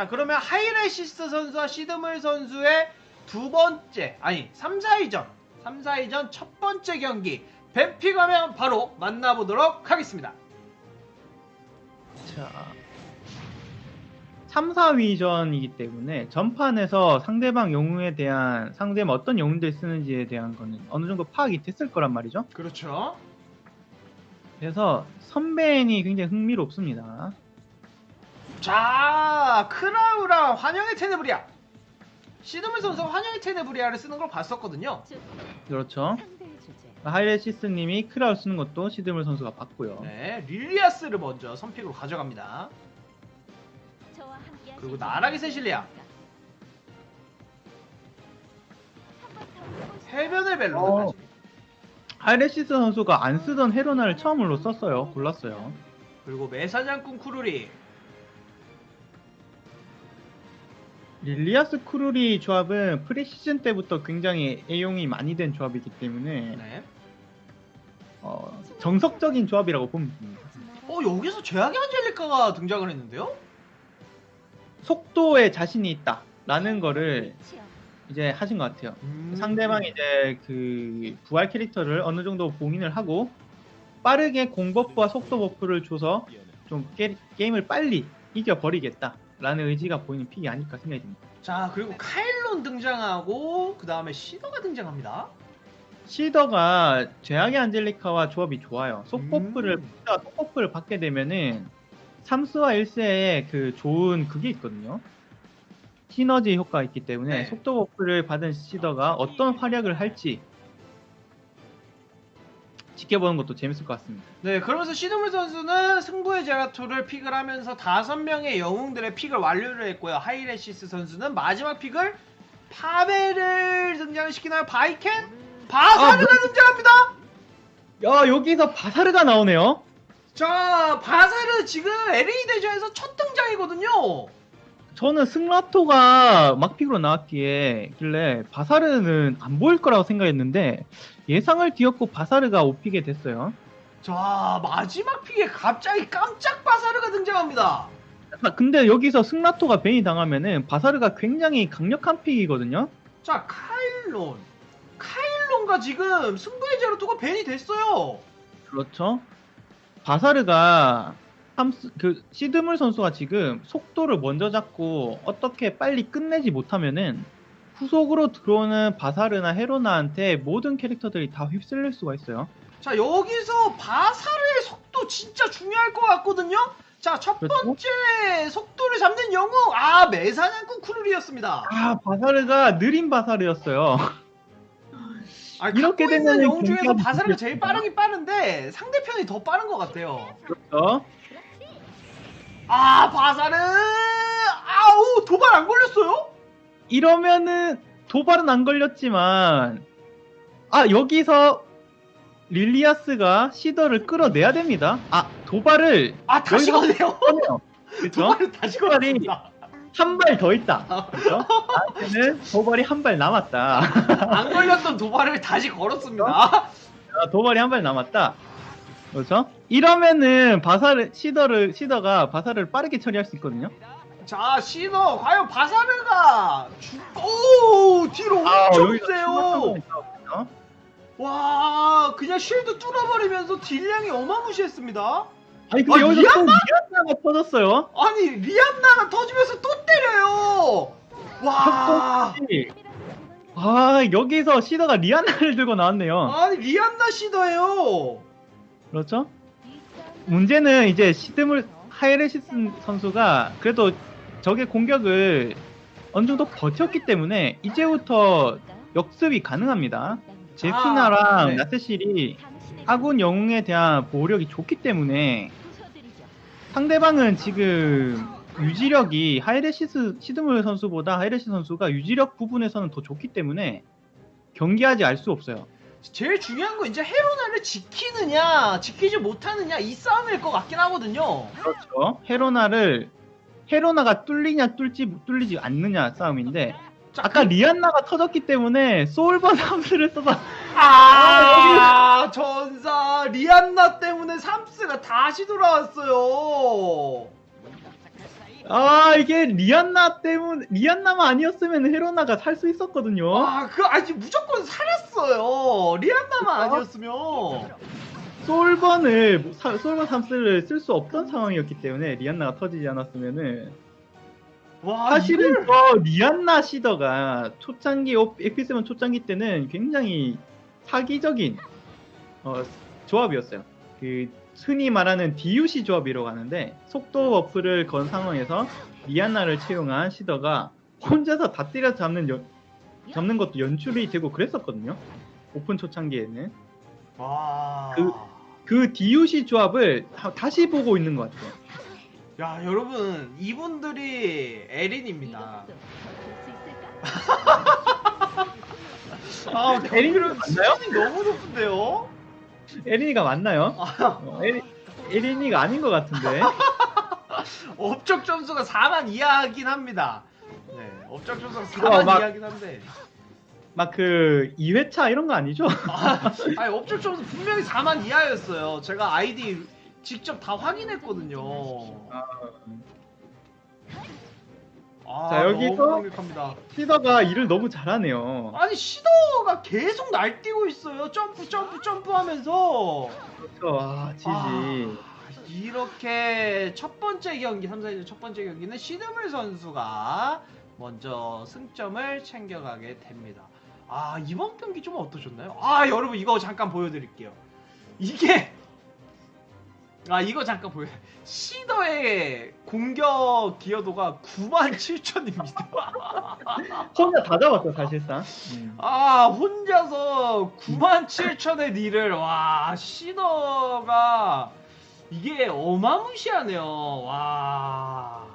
자 그러면 하이레시스 선수와 시드물 선수의 두 번째 아니 3, 4위전 3, 4위전 첫 번째 경기 뱀픽 하면 바로 만나보도록 하겠습니다 자. 3, 4위전이기 때문에 전판에서 상대방 영웅에 대한 상대방 어떤 영웅들 쓰는지에 대한 거는 어느 정도 파악이 됐을 거란 말이죠. 그렇죠 그래서 선배인이 굉장히 흥미롭습니다. 자 크라우랑 환영의 테네브리아 시드물 선수가 환영의 테네브리아를 쓰는 걸 봤었거든요 그렇죠. 하이레시스님이 크라우 쓰는 것도 시드물 선수가 봤고요. 네 릴리아스를 먼저 선픽으로 가져갑니다 그리고 나락의 세실리아 해변의 벨로까지 하이레시스 선수가 안 쓰던 헤로나를 처음으로 썼어요. 골랐어요. 그리고 매사냥꾼 쿠루리 릴리아스 쿠루리 조합은 프리시즌 때부터 굉장히 애용이 많이 된 조합이기 때문에 네. 어, 정석적인 조합이라고 보면 됩니다. 어 여기서 죄악의 안젤리카가 등장을 했는데요? 속도에 자신이 있다라는 거를 이제 하신 것 같아요. 음. 상대방이 이제 그 부활 캐릭터를 어느 정도 봉인을 하고 빠르게 공버프와 속도 버프를 줘서 좀 게, 임을 빨리 이겨 버리겠다 라는 의지가 보이는 픽이 아닐까 생각이 듭니다. 자 그리고 카일론 등장하고 그 다음에 시더가 등장합니다 시더가 죄악의 안젤리카와 조합이 좋아요. 속버프를 음. 시더가 속버프를 받게 되면은 3스와 1세에 그 좋은 그게 있거든요. 시너지 효과가 있기 때문에 네. 속도 버프를 받은 시더가 어떤 활약을 할지 지켜보는 것도 재밌을 것 같습니다. 네 그러면서 시드물 선수는 승부의 제라토를 픽을 하면서 다섯 명의 영웅들의 픽을 완료를 했고요 하이레시스 선수는 마지막 픽을 파벨을 등장시키나요? 바이켄? 바사르가 뭐- 등장합니다 야 여기서 바사르가 나오네요. 자 바사르 지금 LA 대전에서 첫 등장이거든요 저는 승라토가 막픽으로 나왔기에 길래 바사르는 안 보일 거라고 생각했는데 예상을 뒤엎고 바사르가 오피게 됐어요. 자 마지막 픽에 갑자기 깜짝 바사르가 등장합니다 아, 근데 여기서 승라토가 벤이 당하면은 바사르가 굉장히 강력한 픽이거든요. 자 카일론 카일론과 지금 승부의 제라토가 벤이 됐어요 그렇죠. 바사르가 함스, 그 시드물 선수가 지금 속도를 먼저 잡고 어떻게 빨리 끝내지 못하면은 후속으로 들어오는 바사르나 헤로나한테 모든 캐릭터들이 다 휩쓸릴 수가 있어요. 자 여기서 바사르의 속도 진짜 중요할 것 같거든요. 자첫 그렇죠. 번째 속도를 잡는 영웅 아 매사냥꾼 쿠르리였습니다. 아 바사르가 느린 바사르였어요. 아, 이렇게 되면은 영웅 중에서 바사르가 제일. 빠르긴 빠른데 상대편이 더 빠른 것 같아요. 그렇죠. 아 바사르 아우 도발 안 걸렸어요? 이러면은 도발은 안 걸렸지만 아 여기서 릴리아스가 시더를 끌어내야 됩니다. 아 도발을 아 다시 여기서 걸네요. 꺼내요. 그렇죠? 도발을 다시 도발이 걸었습니다. 한 발 더 있다. 그렇죠? 나한테는 도발이 한 발 남았다. 안 걸렸던 도발을 다시 걸었습니다. 아, 도발이 한 발 남았다. 그렇죠? 이러면은 바사르 시더를 시더가 바사르를 빠르게 처리할 수 있거든요. 자 시너 과연 바사르가 주... 오 뒤로 아, 엄청 세요. 충격적인. 와 그냥 쉴드 뚫어버리면서 딜량이 어마무시했습니다 아니 근데 아, 여기서 리안나? 또 리안나가 터졌어요. 아니 리안나가 터지면서 또 때려요 와아 여기서 시더가 리안나를 들고 나왔네요. 아니 리안나 시더예요 그렇죠? 문제는 이제 시드물 하이레시스 선수가 그래도 적의 공격을 어느 정도 버텼기 때문에 이제부터 역습이 가능합니다. 제키나랑 아, 네. 나세실이 아군 영웅에 대한 보호력이 좋기 때문에 상대방은 지금 유지력이 하이레시스 시드물 선수보다 하이레시스 선수가 유지력 부분에서는 더 좋기 때문에 경기하지 알 수 없어요. 제일 중요한 건 이제 헤로나를 지키느냐 지키지 못하느냐 이 싸움일 것 같긴 하거든요 그렇죠. 헤로나를 헤로나가 뚫리냐 뚫지 뚫리지 않느냐 싸움인데 자, 아까 그- 리안나가 터졌기 때문에 소울번 함수를 써서 아 전사 리안나 때문에 삼스가 다시 돌아왔어요 아 이게 리안나 때문 리안나만 아니었으면 헤로나가 살 수 있었거든요. 아, 그 아니 무조건 살았어요. 리안나만 아니었으면. 솔번을 사- 솔번 3스를 쓸 수 없던 상황이었기 때문에 리안나가 터지지 않았으면은 와, 사실은 이걸- 저 리안나 시더가 초창기 에피스먼 초창기 때는 굉장히 사기적인 어, 조합이었어요. 그 흔히 말하는 DUC 조합이라고 하는데 속도 버프를 건 상황에서 리안나를 채용한 시더가 혼자서 다 때려 잡는 연- 잡는 것도 연출이 되고 그랬었거든요. 오픈 초창기에는 와. 그- 그 DUC 조합을 다- 다시 보고 있는 것 같아요. 야, 여러분, 이분들이 에린입니다. 아, 맞나요? 수준이 너무 높은데요? 에린이가 맞나요? 아, 어, 에린, 에린이가 아닌 것 같은데. 업적 점수가 4만 이하긴 합니다. 네, 업적 점수가 4만 어, 막- 이하긴 한데. 막 그 2회차 이런 거 아니죠? 아, 아니, 업적 점수 분명히 4만 이하였어요. 제가 아이디 직접 다 확인했거든요. 아, 자, 여기서-. 시더가 일을 너무 잘하네요. 아니 시더가 계속 날뛰고 있어요. 점프 점프 점프 하면서 그렇죠. 아, 지지. 아, 이렇게 첫 번째 경기 3, 4전 첫 번째 경기는 시드물 선수가 먼저 승점을 챙겨가게 됩니다. 아 이번 경기 좀 어떠셨나요? 아 여러분 이거 잠깐 보여드릴게요. 이게 아 이거 잠깐 보여. 시더의 공격 기여도가 9만 7천입니다. 혼자 다 잡았어, 사실상. 음. 아 혼자서 9만 7천의 딜을 와 시더가 이게 어마무시하네요 와